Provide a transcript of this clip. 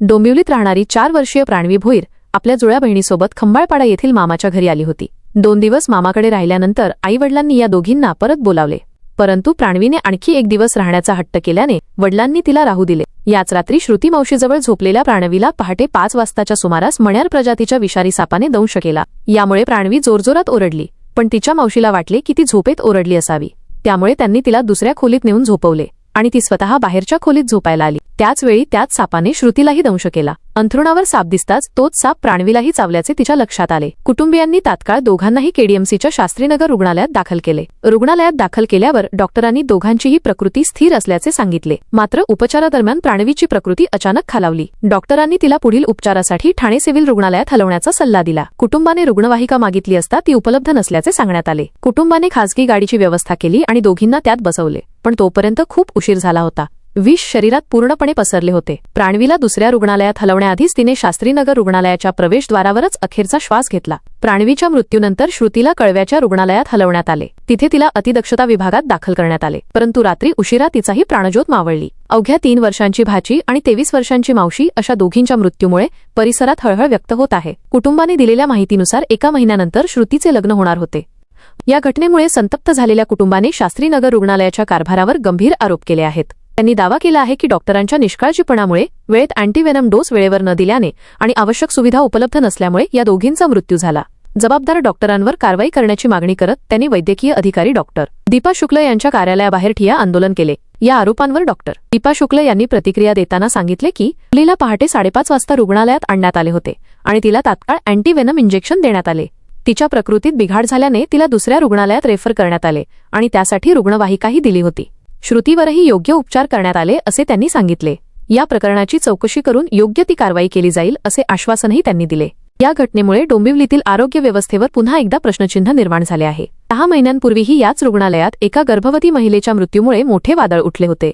डोंबिवलीत राहणारी चार वर्षीय प्राणवी भोईर आपल्या जुळ्या बहिणीसोबत खंबाळपाडा येथील मामाच्या घरी आली होती. दोन दिवस मामाकडे राहिल्यानंतर आईवडिलांनी या दोघींना परत बोलावले. परंतु प्राणवीने आणखी एक दिवस राहण्याचा हट्ट केल्याने वडिलांनी तिला राहू दिले. याच रात्री श्रुती मावशीजवळ झोपलेल्या प्राणवीला पहाटे पाच वाजताच्या सुमारास मण्यार प्रजातीच्या विषारी सापाने दंश केला. यामुळे प्राणवी जोरजोरात ओरडली पण तिच्या मावशीला वाटले की ती झोपेत ओरडली असावी. त्यामुळे त्यांनी तिला दुसऱ्या खोलीत नेऊन झोपवले. आणि ती स्वतः बाहेरच्या खोलीत झोपायला आली. त्याचवेळी त्याच सापाने श्रुतीलाही दंश केला. अंथरुणावर साप दिसताच तोच साप प्राणवीलाही चावल्याचे तिच्या लक्षात आले. कुटुंबियांनी तात्काळ दोघांनाही केडीएमसीच्या शास्त्रीनगर रुग्णालयात दाखल केले. रुग्णालयात दाखल केल्यावर डॉक्टरांनी दोघांचीही प्रकृती स्थिर असल्याचे सांगितले. मात्र उपचारादरम्यान प्राणवीची प्रकृती अचानक खालावली. डॉक्टरांनी तिला पुढील उपचारासाठी ठाणे सिव्हिल रुग्णालयात हलवण्याचा सल्ला दिला. कुटुंबाने रुग्णवाहिका मागितली असता ती उपलब्ध नसल्याचे सांगण्यात आले. कुटुंबाने खासगी गाडीची व्यवस्था केली आणि दोघींना त्यात बसवले. पण तोपर्यंत खूप उशीर झाला होता. विष शरीरात पूर्णपणे पसरले होते. प्राणवीला दुसऱ्या रुग्णालयात हलवण्याआधीच तिने शास्त्रीनगर रुग्णालयाच्या प्रवेशद्वारावरच अखेरचा श्वास घेतला. प्राणवीच्या मृत्यूनंतर श्रुतीला कळव्याच्या रुग्णालयात हलवण्यात आले. तिथे तिला अतिदक्षता विभागात दाखल करण्यात आले. परंतु रात्री उशिरा तिचाही प्राणज्योत मावळली. अवघ्या तीन वर्षांची भाची आणि तेवीस वर्षांची मावशी अशा दोघींच्या मृत्यूमुळे परिसरात हळहळ व्यक्त होत आहे. कुटुंबाने दिलेल्या माहितीनुसार एका महिन्यानंतर श्रुतीचे लग्न होणार होते. या घटनेमुळे संतप्त झालेल्या कुटुंबाने शास्त्रीनगर रुग्णालयाच्या कारभारावर गंभीर आरोप केले आहेत. त्यांनी दावा केला आहे की डॉक्टरांच्या निष्काळजीपणामुळे वेळेत अँटीवेनम डोस वेळेवर न दिल्याने आणि आवश्यक सुविधा उपलब्ध नसल्यामुळे या दोघींचा मृत्यू झाला. जबाबदार डॉक्टरांवर कारवाई करण्याची मागणी करत त्यांनी वैद्यकीय अधिकारी डॉक्टर दीपा शुक्ल यांच्या कार्यालयाबाहेर ठिया आंदोलन केले. या आरोपांवर डॉक्टर दीपा शुक्ल यांनी प्रतिक्रिया देताना सांगितले की मुलीला पहाटे साडेपाच वाजता रुग्णालयात आणण्यात आले होते आणि तिला तात्काळ अँटीवेनम इंजेक्शन देण्यात आले. तिच्या प्रकृतीत बिघाड झाल्याने तिला दुसऱ्या रुग्णालयात रेफर करण्यात आले आणि त्यासाठी रुग्णवाहिकाही दिली होती. श्रुतीवरही योग्य उपचार करण्यात आले असे त्यांनी सांगितले. या प्रकरणाची चौकशी करून योग्य ती कारवाई केली जाईल असे आश्वासनही त्यांनी दिले. या घटनेमुळे डोंबिवलीतील आरोग्य व्यवस्थेवर पुन्हा एकदा प्रश्नचिन्ह निर्माण झाले आहे. दहा महिन्यांपूर्वीही याच रुग्णालयात एका गर्भवती महिलेच्या मृत्यूमुळे मोठे वादळ उठले होते.